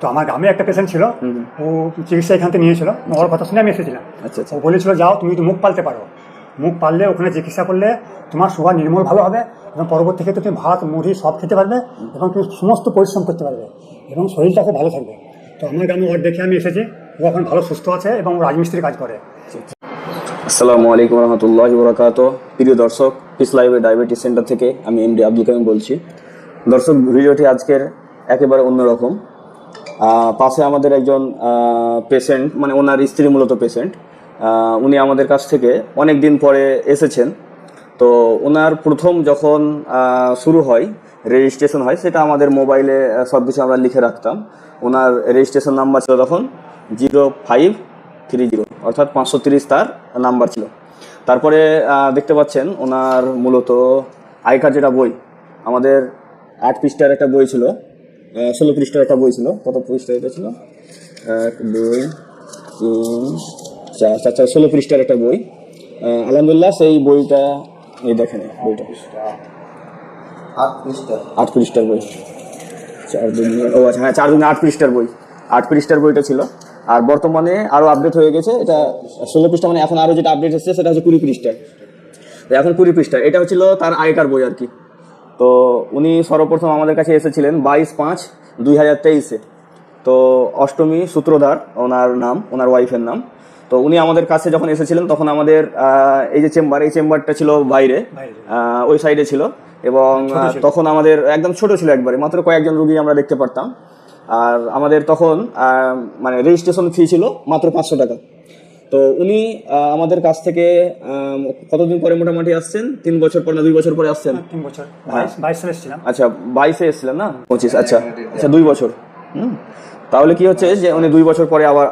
তো আমার গ্রামে একটা পেশেন্ট ছিল ও চিকিৎসা এখান থেকে নিয়েছিল ওর কথা শুনে আমি এসেছিলাম। আচ্ছা আচ্ছা। ও বলেছিল যাও তুমি তো মুখ পালতে পারো। মুখ পাললে ওখানে চিকিৎসা করলে তোমার সুগার নির্মূল ভালো হবে এবং পরবর্তী ক্ষেত্রে তুমি ভাত মুড়ি সব খেতে পারবে এবং তুমি সমস্ত পরিশ্রম করতে পারবে এবং শরীরটা খুব ভালো থাকবে। তো আমার গ্রামে ওর দেখে আমি এসেছি ও এখন ভালো সুস্থ আছে এবং ও রাজমিস্ত্রি কাজ করে। আসসালামু আলাইকুম রহমতুল্লাহ বরাকাত প্রিয় দর্শক পিস লাইভে ডায়াবেটিস সেন্টার থেকে আমি এমডি আব্দুল কামিম বলছি। দর্শক ভিডিওটি আজকের একেবারে অন্যরকম। পাশে আমাদের একজন পেশেন্ট মানে ওনার স্ত্রী মূলত পেশেন্ট উনি আমাদের কাছ থেকে অনেক দিন পরে এসেছেন। তো ওনার প্রথম যখন শুরু হয় রেজিস্ট্রেশন হয়, সেটা আমাদের মোবাইলে সব কিছু আমরা লিখে রাখতাম। ওনার রেজিস্ট্রেশন নাম্বার ছিল তখন জিরো ফাইভ থ্রি জিরো অর্থাৎ পাঁচশো তিরিশ তার নাম্বার ছিল। তারপরে দেখতে পাচ্ছেন ওনার মূলত আই কার্ড যেটা বই, আমাদের আট পৃষ্ঠার একটা বই ছিল। ষোলো পৃষ্ঠার একটা বই ছিল কত পৃষ্ঠা এটা ছিল এক দুই তিন চার চার চার ষোলো পৃষ্ঠার একটা বই। আলহামদুলিল্লাহ সেই বইটা এই দেখেন বইটা। আট পৃষ্ঠা আট পৃষ্ঠার বই। চার দিন ও আচ্ছা হ্যাঁ চার দিন আট পৃষ্ঠার বই। আট পৃষ্ঠার বইটা ছিল। আর বর্তমানে আরও আপডেট হয়ে গেছে এটা ষোলো পৃষ্ঠা মানে এখন আরও যেটা আপডেট হচ্ছে সেটা হচ্ছে কুড়ি পৃষ্ঠা। এখন কুড়ি পৃষ্ঠা এটা হচ্ছিল তার আগেকার বই আর কি। তো উনি সর্বপ্রথম আমাদের কাছে এসেছিলেন বাইশ পাঁচ দুই হাজার তেইশে। তো অষ্টমী সূত্রধার ওনার নাম ওনার ওয়াইফের নাম। তো উনি আমাদের কাছে যখন এসেছিলেন তখন আমাদের এই যে চেম্বার এই চেম্বারটা ছিল বাইরে। ওই সাইডে ছিল। এবং তখন আমাদের একদম ছোট ছিল একবারে মাত্র কয়েকজন রুগী আমরা দেখতে পারতাম। আর আমাদের তখন মানে রেজিস্ট্রেশন ফি ছিল মাত্র পাঁচশো টাকা। তো উনি আমাদের কাছ থেকে কতদিন পরে মোটামুটি আসছেন? তিন বছর পর না দুই বছর পরে আসছেন? তিন বছর। বাইশ বাইশ এসেছিলাম। আচ্ছা বাইশে এসেছিলেন না? পঁচিশ আচ্ছা। আচ্ছা দুই বছর। হুম। তাহলে কি হচ্ছে যে উনি দুই বছর পরে আবার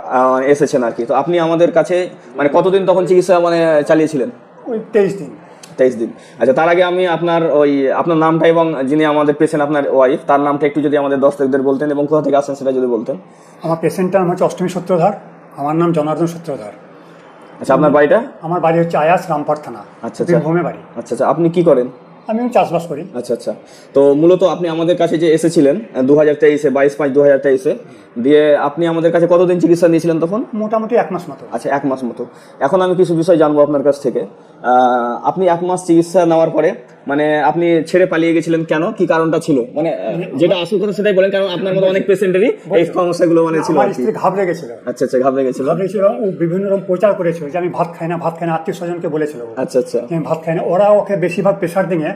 এসেছেন আর কি? তো আপনি আমাদের কাছে মানে কতদিন তখন চিকিৎসা মানে চালিয়েছিলেন? ওই তেইশ দিন। তেইশ দিন। আচ্ছা তার আগে আমি আপনার ওই আপনার নামটা এবং যিনি আমাদের পেশেন্ট আপনার ওয়াইফ তার নামটা একটু যদি আমাদের দর্শকদের বলতেন এবং কোথা থেকে আসেন সেটা যদি বলতেন। আমার পেশেন্টটার নাম হচ্ছে অষ্টমী সূত্রধার। আমার নাম জনার্দন সূত্রধার। আচ্ছা আপনার বাড়িটা? আমার বাড়ি হচ্ছে আয়াস রামপার থানা আচ্ছা, আচ্ছা। বীরভূমে বাড়ি। আচ্ছা আচ্ছা আপনি কি করেন? আমি চাষবাস করি। আচ্ছা আচ্ছা। তো মূলত আপনি আমাদের কাছে যে এসেছিলেন দু হাজার তেইশে বাইশ পাঁচ দু হাজার তেইশে দিয়ে আপনি আমাদের কাছে কতদিন চিকিৎসা নিয়েছিলেন তখন? মোটামুটি এক মাস মতো। আচ্ছা এক মাস মতো। এখন আমি কিছু বিষয় জানব আপনার কাছ থেকে। আপনি এক মাস চিকিৎসা নেওয়ার পরে মানে আপনি ছেড়ে পালিয়ে গেছিলেন কেন? কি কারণটা ছিল? মানে যেটা আসল কথা সেটাই বলেন কারণ আপনার মতো অনেক পেশেন্টেরই এই সমস্যাগুলো মানে ছিল আমার স্ত্রী ঘাবড়ে গেছিল। আচ্ছা আচ্ছা ঘাবড়ে গেছিল। ঘাবড়ে গেছিল ও বিভিন্ন রকম প্রচার করেছিল যে আমি ভাত খাই না ভাত খাই না আত্মীয় স্বজনকে বলেছিল। আচ্ছা আচ্ছা। আমি ভাত খাই না ওরা ওকে বেশিরভাগ প্রেশার দিয়ে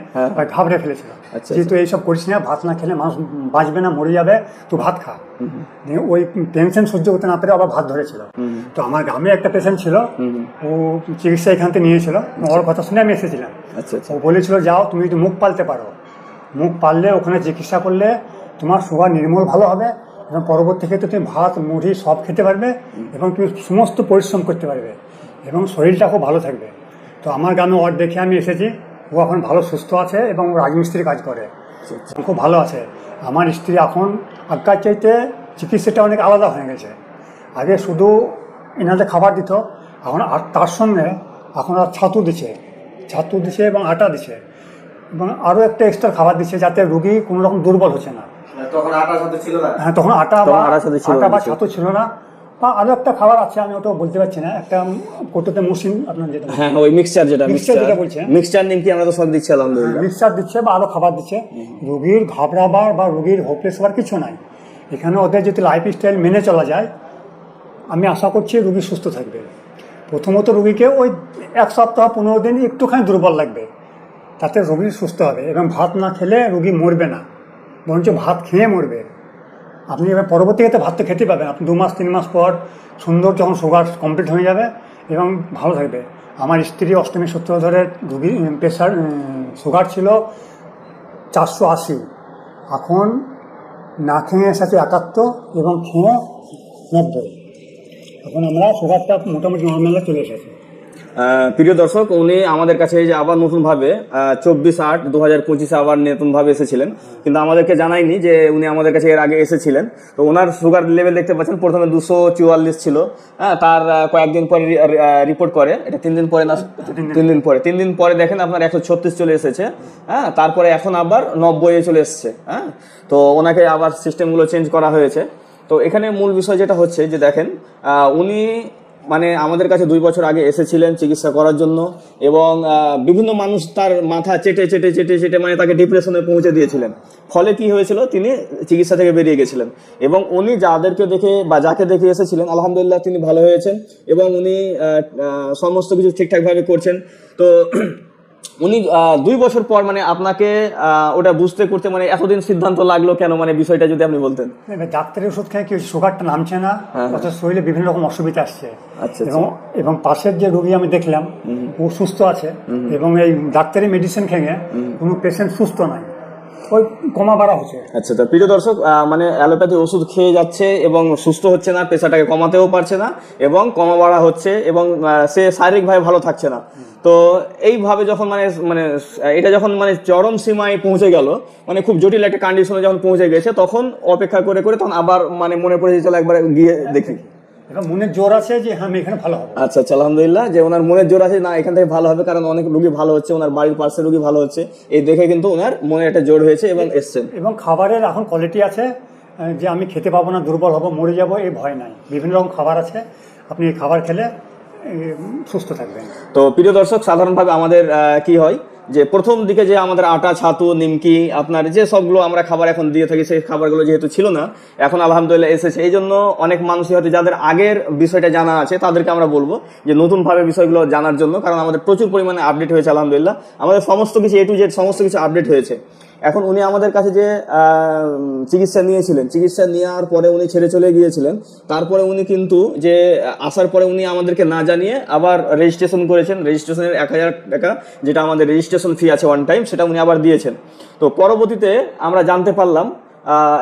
ঘাবড়ে ফেলেছিল। আচ্ছা, যে তুই এইসব করিস না ভাত না খেলে মানুষ বাঁচবে না মরে যাবে তুই ভাত খা। ওই টেনশন সহ্য করতে না পেরে আবার ভাত ধরেছিল। তো আমার গ্রামে একটা পেশেন্ট ছিল ও চিকিৎসা এখান থেকে নিয়েছিল। ওর কথা শুনে আমি এসেছিলাম। আচ্ছা আচ্ছা। ও বলেছিল যাও তুমি যদি মুখ পালতে পারো। মুখ পাললে ওখানে চিকিৎসা করলে তোমার সুগার নির্মূল ভালো হবে এবং পরবর্তী ক্ষেত্রে তুমি ভাত মুড়ি সব খেতে পারবে এবং তুমি সমস্ত পরিশ্রম করতে পারবে এবং শরীরটা খুব ভালো থাকবে। তো আমার গ্রামে ওর দেখে আমি এসেছি। ও এখন ভালো সুস্থ আছে এবং ও রাজমিস্ত্রি কাজ করে। খুব ভালো আছে। আমার স্ত্রী এখন আগকার চাইতে চিকিৎসাটা অনেক আলাদা হয়ে গেছে। আগে শুধু এনাদের খাবার দিত এখন আর তার সঙ্গে এখন আর ছাতু দিচ্ছে ছাতু দিচ্ছে এবং আটা দিচ্ছে এবং আরও একটা এক্সট্রা খাবার দিচ্ছে যাতে রুগী কোনো রকম দুর্বল হচ্ছে না। তখন আটার সাথে ছিল না। হ্যাঁ তখন আটা বা তখন আটার সাথে ছিল আটা বা ছাতু ছিল না। বা আরও একটা খাবার আছে আমি ওটা বলতে পারছি না। একটা কোটোতে মুসিন আপনার যেটা হ্যাঁ ওই মিক্সচার যেটা মিক্সচার যেটা বলছেন। মিক্সচার নিমকি আমরা তো সব দিচ্ছি আলহামদুলিল্লাহ। মিক্সার দিচ্ছে বা আরও খাবার দিচ্ছে। রুগীর ঘাবড়াবার বা রুগীর হোপলেস হওয়ার কিছু নাই। এখানে ওদের যদি লাইফ স্টাইল মেনে চলা যায় আমি আশা করছি রুগী সুস্থ থাকবে। প্রথমত রুগীকে ওই এক সপ্তাহ পনেরো দিন একটুখানি দুর্বল লাগবে। তাতে রুগী সুস্থ হবে এবং ভাত না খেলে রুগী মরবে না। বরঞ্চ ভাত খেয়ে মরবে। আপনি এবার পরবর্তীতে ভাত তো খেতে পাবেন। আপনি দু মাস, তিন মাস পর সুন্দর যখন সুগার কমপ্লিট হয়ে যাবে এবং ভালো থাকবে। আমার স্ত্রী অষ্টমী সূত্রধরের রুগী প্রেশার সুগার ছিল চারশো আশি। এখন না খেয়ে এসেছে একাত্তর এবং খেয়ে নব্বই। এখন আমরা সুগারটা মোটামুটি নর্মালে চলে এসেছে। প্রিয় দর্শক, উনি আমাদের কাছে যে আবার নতুনভাবে চব্বিশ আট দু হাজার পঁচিশে আবার নতুনভাবে এসেছিলেন। কিন্তু আমাদেরকে জানায়নি যে উনি আমাদের কাছে এর আগে এসেছিলেন। তো ওনার সুগার লেভেল দেখতে পাচ্ছেন, প্রথমে দুশো চুয়াল্লিশ ছিল। হ্যাঁ তার কয়েকদিন পরে রিপোর্ট করে। এটা তিন দিন পরে না, তিন দিন পরে। তিন দিন পরে দেখেন আপনার একশো ছত্রিশ চলে এসেছে। হ্যাঁ তারপরে এখন আবার নব্বই চলে এসেছে। হ্যাঁ তো ওনাকে আবার সিস্টেমগুলো চেঞ্জ করা হয়েছে। তো এখানে মূল বিষয় যেটা হচ্ছে যে দেখেন উনি মানে আমাদের কাছে দুই বছর আগে এসেছিলেন চিকিৎসা করার জন্য এবং বিভিন্ন মানুষ তার মাথা চেটে চেটে চেটে চেটে মানে তাকে ডিপ্রেশনে পৌঁছে দিয়েছিলেন। ফলে কি হয়েছিল? তিনি চিকিৎসা থেকে বেরিয়ে গেছিলেন। এবং উনি যাদেরকে দেখে বা যাকে দেখে এসেছিলেন, আলহামদুলিল্লাহ তিনি ভালো হয়েছেন এবং উনি সমস্ত কিছু ঠিকঠাকভাবে করছেন। তো উনি দুই বছর পর মানে আপনাকে আহ, ওটা বুঝতে করতে মানে এতদিন সিদ্ধান্ত লাগল কেন মানে বিষয়টা যদি আপনি বলতেন? ডাক্তারের ওষুধ খেয়ে কি সুগারটা নামছে না অর্থাৎ শরীরে বিভিন্ন রকম অসুবিধা আসছে। হ্যাঁ, আচ্ছা, এবং এবং পাশের যে রোগী আমি দেখলাম ও সুস্থ আছে এবং এই ডাক্তারি মেডিসিন খেয়ে কোনো পেশেন্ট সুস্থ নাই। ওই কমা বাড়া হচ্ছে। আচ্ছা তো প্রিয় দর্শক মানে অ্যালোপ্যাথি ওষুধ খেয়ে যাচ্ছে এবং সুস্থ হচ্ছে না, পেশাটাকে কমাতেও পারছে না এবং কমা বাড়া হচ্ছে এবং সে শারীরিকভাবে ভালো থাকছে না। তো এইভাবে যখন মানে মানে এটা যখন মানে চরম সীমায় পৌঁছে গেল মানে খুব জটিল একটা কন্ডিশনে যখন পৌঁছে গেছে, তখন অপেক্ষা করে করে তখন আবার মানে মনে পড়ে চলো একবার গিয়ে দেখি। মনের জোর আছে যে হ্যাঁ আমি এখানে ভালো হব। আচ্ছা আচ্ছা আলহামদুলিল্লাহ যে ওনার মনের জোর আছে না এখান থেকে ভালো হবে কারণ অনেক রুগী ভালো হচ্ছে ওনার বাড়ির পাশের রুগী ভালো হচ্ছে। এই দেখে কিন্তু ওনার মনে একটা জোর হয়েছে এবং এসছেন। এবং খাবারের এখন কোয়ালিটি আছে যে আমি খেতে পাবো না দুর্বল হব মরে যাব এই ভয় নাই। বিভিন্ন রকম খাবার আছে আপনি খাবার খেলে সুস্থ থাকবেন। তো প্রিয় দর্শক সাধারণভাবে আমাদের কি হয়? যে প্রথম দিকে যে আমাদের আটা, ছাতু, নিমকি, আপনার যে সবগুলো আমরা খাবার এখন দিয়ে থাকি, সেই খাবারগুলো যেহেতু ছিল না, এখন আলহামদুলিল্লাহ এসেছে। এই জন্য অনেক মানুষই হয়তো যাদের আগের বিষয়টা জানা আছে, তাদেরকে আমরা বলব যে নতুনভাবে বিষয়গুলো জানার জন্য, কারণ আমাদের প্রচুর পরিমাণে আপডেট হয়েছে, আলহামদুলিল্লাহ। আমাদের সমস্ত কিছু এ টু জেড সমস্ত কিছু আপডেট হয়েছে। এখন উনি আমাদের কাছে যে চিকিৎসা নিয়েছিলেন, চিকিৎসা নেওয়ার পরে উনি ছেড়ে চলে গিয়েছিলেন। তারপরে উনি কিন্তু যে, আসার পরে উনি আমাদেরকে না জানিয়ে আবার রেজিস্ট্রেশন করেছেন। রেজিস্ট্রেশনের এক হাজার টাকা, যেটা আমাদের রেজিস্ট্রেশন ফি আছে ওয়ান টাইম সেটা উনি আবার দিয়েছেন। তো পরবর্তীতে আমরা জানতে পারলাম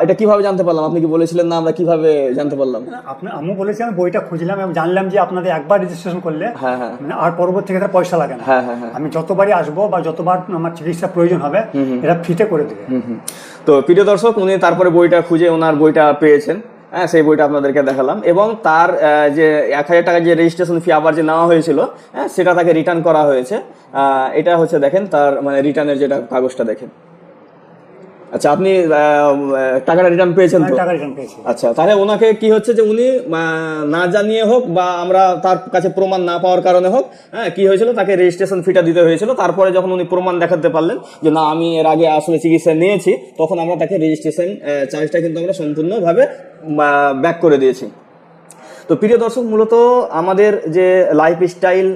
এটা কীভাবে জানতে পারলাম? আপনি কি বলেছিলেন না আমরা কীভাবে জানতে পারলাম? আপনি আমি বলেছি আমি বইটা খুঁজলাম এবং জানলাম যে আপনাদের একবার রেজিস্ট্রেশন করলে হ্যাঁ হ্যাঁ। মানে আর পরবর্তী থেকে তার পয়সা লাগে না। হ্যাঁ আমি যতবারই আসব বা যতবার আমার চিকিৎসা প্রয়োজন হবে এটা ফ্রিতে করে দেবে। হুম হুম। তো প্রিয় দর্শক উনি তারপরে বইটা খুঁজে ওনার বইটা পেয়েছেন। হ্যাঁ সেই বইটা আপনাদেরকে দেখালাম। এবং তার যে এক হাজার টাকা যে রেজিস্ট্রেশন ফি আবার যে নেওয়া হয়েছিল হ্যাঁ সেটা তাকে রিটার্ন করা হয়েছে। এটা হচ্ছে দেখেন তার মানে রিটার্নের যেটা কাগজটা দেখেন। আচ্ছা আপনি টাকাটা রিটার্ন পেয়েছেন তো? টাকা রিটার্ন পেয়েছি। আচ্ছা তাহলে ওনাকে কি হচ্ছে যে উনি না জানিয়ে হোক বা আমরা তার কাছে প্রমাণ না পাওয়ার কারণে হোক হ্যাঁ কি হয়েছিল? তাকে রেজিস্ট্রেশন ফিটা দিতে হয়েছিল। তারপরে যখন উনি প্রমাণ দেখাতে পারলেন যে না আমি এর আগে আসলে চিকিৎসা নিয়েছি তখন আমরা তাকে রেজিস্ট্রেশন চার্জটা কিন্তু আমরা সম্পূর্ণভাবে ব্যাক করে দিয়েছি। তো প্রিয় দর্শক মূলত আমাদের যে lifestyle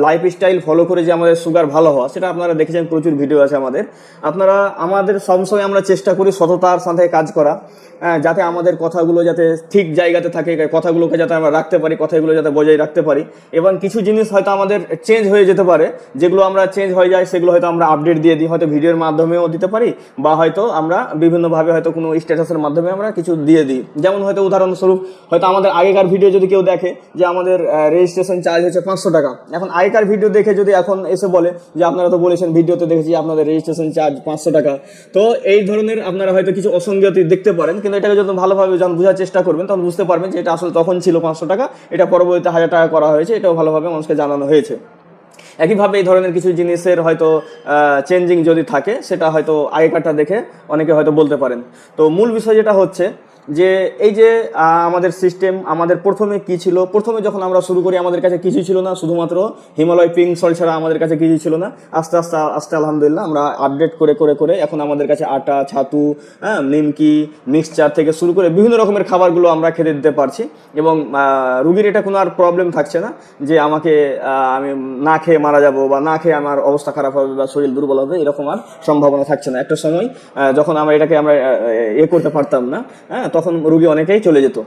lifestyle follow করে যে আমাদের সুগার ভালো হওয়া সেটা আপনারা দেখেছেন প্রচুর ভিডিও আছে আমাদের। আপনারা আমাদের সবসময় আমরা চেষ্টা করি সততার সাথে কাজ করা আহ, যাতে আমাদের কথাগুলো যাতে ঠিক জায়গাতে থাকে কথাগুলোকে যাতে আমরা রাখতে পারি কথাগুলো যাতে বজায় রাখতে পারি এবং কিছু জিনিস হয়তো আমাদের চেঞ্জ হয়ে যেতে পারে যেগুলো আমরা চেঞ্জ হয়ে যায় সেগুলো হয়তো আমরা আপডেট দিয়ে দিই হয়তো ভিডিওর মাধ্যমেও দিতে পারি বা হয়তো আমরা বিভিন্নভাবে হয়তো কোনো স্ট্যাটাসের মাধ্যমে আমরা কিছু দিয়ে দিই। যেমন হয়তো উদাহরণস্বরূপ হয়তো আমাদের আগেকার ভিডিও যদি কেউ দেখে যে আমাদের রেজিস্ট্রেশন চার্জ হচ্ছে পাঁচশো টাকা, এখন আগেকার ভিডিও দেখে যদি এখন এসে বলে যে আপনারা তো বলেছেন ভিডিওতে দেখেছি আপনাদের রেজিস্ট্রেশন চার্জ পাঁচশো টাকা, তো এই ধরনের আপনারা হয়তো কিছু অসঙ্গতি দেখতে পারেন, কিন্তু এটাকে যখন ভালোভাবে যখন বোঝার চেষ্টা করবেন, তখন বুঝতে পারবেন যে এটা আসলে তখন ছিল পাঁচশো টাকা, এটা পরবর্তীতে হাজার টাকা করা হয়েছে, এটাও ভালোভাবে মানুষকে জানানো হয়েছে। একইভাবে এই ধরনের কিছু জিনিসের হয়তো চেঞ্জিং যদি থাকে, সেটা হয়তো আগেকারটা দেখে অনেকে হয়তো বলতে পারেন। তো মূল বিষয় যেটা হচ্ছে যে এই যে আমাদের সিস্টেম আমাদের প্রথমে কি ছিল? প্রথমে যখন আমরা শুরু করি, আমাদের কাছে কিছু ছিল না, শুধুমাত্র হিমালয় পিঙ্ক সল ছাড়া আমাদের কাছে কিছু ছিল না। আস্তে আস্তে আস্তে আলহামদুলিল্লাহ আমরা আপডেট করে করে করে এখন আমাদের কাছে আটা, ছাতু হ্যাঁ নিমকি মিক্সচার থেকে শুরু করে বিভিন্ন রকমের খাবারগুলো আমরা খেতে দিতে পারছি। এবং রুগীর এটা কোনো আর প্রবলেম থাকছে না যে আমাকে আমি না খেয়ে মারা যাব বা না খেয়ে আমার অবস্থা খারাপ হবে বা শরীর দুর্বল হবে, এরকম আর সম্ভাবনা থাকছে না। একটা সময় যখন আমরা এটাকে আমরা এ করতে পারতাম না হ্যাঁ তখন রুগী অনেকেই চলে যেত।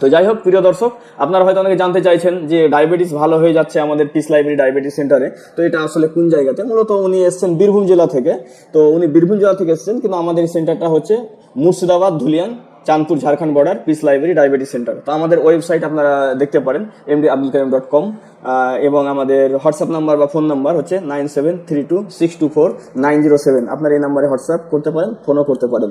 তো যাই হোক, প্রিয় দর্শক, আপনারা হয়তো অনেকে জানতে চাইছেন যে ডায়াবেটিস ভালো হয়ে যাচ্ছে আমাদের পিস লাইব্রেরি ডায়াবেটিস সেন্টারে। তো এটা আসলে কোন জায়গাতে? মূলত উনি এসেছেন বীরভূম জেলা থেকে। তো উনি বীরভূম জেলা থেকে এসেছেন, কিন্তু আমাদের সেন্টারটা হচ্ছে Murshidabad, Dhulian, Chandpur, Jharkhand border peace library diabetes centre. তো আমাদের ওয়েবসাইট আপনারা দেখতে পারেন MD Abdul Kalam dot com এবং আমাদের হোয়াটসঅ্যাপ নাম্বার বা ফোন নাম্বার হচ্ছে nine seven three two six two four nine zero seven. আপনার এই নাম্বারে হোয়াটসঅ্যাপ করতে পারেন, ফোনও করতে পারেন।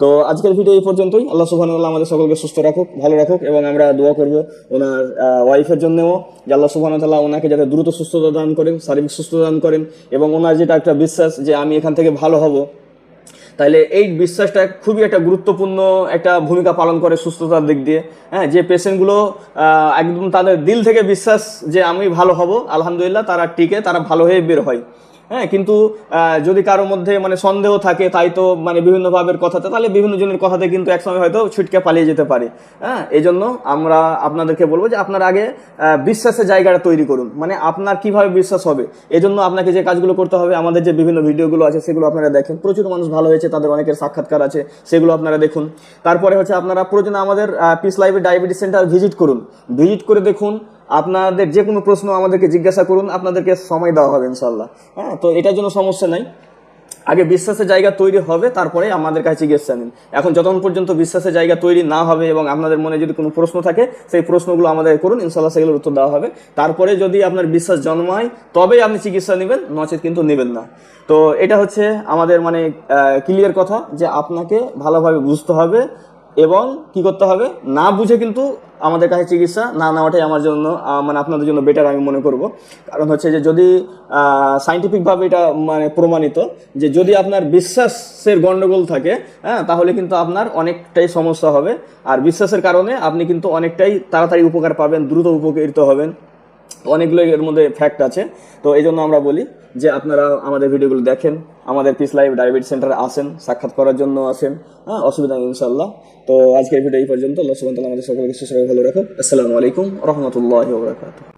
তো আজকের ভিডিও এই পর্যন্তই। আল্লাহ সুবহান আল্লাহ আমাদের সকলকে সুস্থ রাখুক, ভালো রাখুক এবং আমরা দোয়া করব ওনার ওয়াইফের জন্যও যে আল্লাহ সুবহান তাল্লাহ ওনাকে যাতে দ্রুত সুস্থতা দান করেন, শারীরিক সুস্থতা দান করেন এবং ওনার যেটা একটা বিশ্বাস যে আমি এখান থেকে ভালো হব, তাইলে এই বিশ্বাসটা খুবই একটা গুরুত্বপূর্ণ একটা ভূমিকা পালন করে সুস্থতার দিক দিয়ে। হ্যাঁ যে পেশেন্টগুলো একদম তাদের দিল থেকে বিশ্বাস যে আমি ভালো হব, আলহামদুলিল্লাহ, তারা টিকে, তারা ভালো হয়ে বের হয়। হ্যাঁ কিন্তু যদি কারোর মধ্যে মানে সন্দেহ থাকে, তাই তো মানে বিভিন্ন ভাবের কথাতে, তাহলে বিভিন্ন জনের কথাতে কিন্তু একসময় হয়তো ছিটকে পালিয়ে যেতে পারে। হ্যাঁ এই জন্য আমরা আপনাদেরকে বলব যে আপনার আগে বিশ্বাসের জায়গাটা তৈরি করুন। মানে আপনার কীভাবে বিশ্বাস হবে? এই জন্য আপনাকে যে কাজগুলো করতে হবে, আমাদের যে বিভিন্ন ভিডিওগুলো আছে, সেগুলো আপনারা দেখেন। প্রচুর মানুষ ভালো হয়েছে, তাদের অনেকের সাক্ষাৎকার আছে, সেগুলো আপনারা দেখুন। তারপরে হচ্ছে আপনারা প্রয়োজনে আমাদের পিস লাইভে ডায়াবেটিস সেন্টার ভিজিট করুন। ভিজিট করে দেখুন আপনাদের যে কোনো প্রশ্ন আমাদেরকে জিজ্ঞাসা করুন, আপনাদেরকে সময় দেওয়া হবে ইনশাল্লাহ হ্যাঁ তো এটার জন্য সমস্যা নাই। আগে বিশ্বাসের জায়গা তৈরি হবে, তারপরে আমাদের কাছে চিকিৎসা নিন। এখন যতক্ষণ পর্যন্ত বিশ্বাসের জায়গা তৈরি না হবে এবং আপনাদের মনে যদি কোনো প্রশ্ন থাকে, সেই প্রশ্নগুলো আমাদের করুন ইনশাল্লাহ সেগুলোর উত্তর দেওয়া হবে। তারপরে যদি আপনার বিশ্বাস জন্মায়, তবেই আপনি চিকিৎসা নেবেন, নচেত কিন্তু নেবেন না। তো এটা হচ্ছে আমাদের মানে ক্লিয়ার কথা যে আপনাকে ভালোভাবে বুঝতে হবে। এবং কি করতে হবে? না বুঝে কিন্তু আমাদের কাছে চিকিৎসা না নেওয়াটাই আমার জন্য মানে আপনাদের জন্য বেটার আমি মনে করব। কারণ হচ্ছে যে যদি সাইন্টিফিকভাবে এটা মানে প্রমাণিত যে যদি আপনার বিশ্বাসের গণ্ডগোল থাকে হ্যাঁ তাহলে কিন্তু আপনার অনেকটাই সমস্যা হবে। আর বিশ্বাসের কারণে আপনি কিন্তু অনেকটাই তাড়াতাড়ি উপকার পাবেন, দ্রুত উপকৃত হবেন। অনেকগুলো এর মধ্যে ফ্যাক্ট আছে। তো এই জন্য আমরা বলি যে আপনারা আমাদের ভিডিওগুলো দেখেন, আমাদের পিস লাইভ ডায়াবেটিস সেন্টারে আসেন সাক্ষাৎ করার জন্য আসেন হ্যাঁ অসুবিধা ইনশাল্লাহ তো আজকের ভিডিও এই পর্যন্ত। আল্লাহ সুবাহ আমাদের সকলকে সুস্থ ভালো রাখুন আসসালামু আলাইকুম রহমতুল্লাহ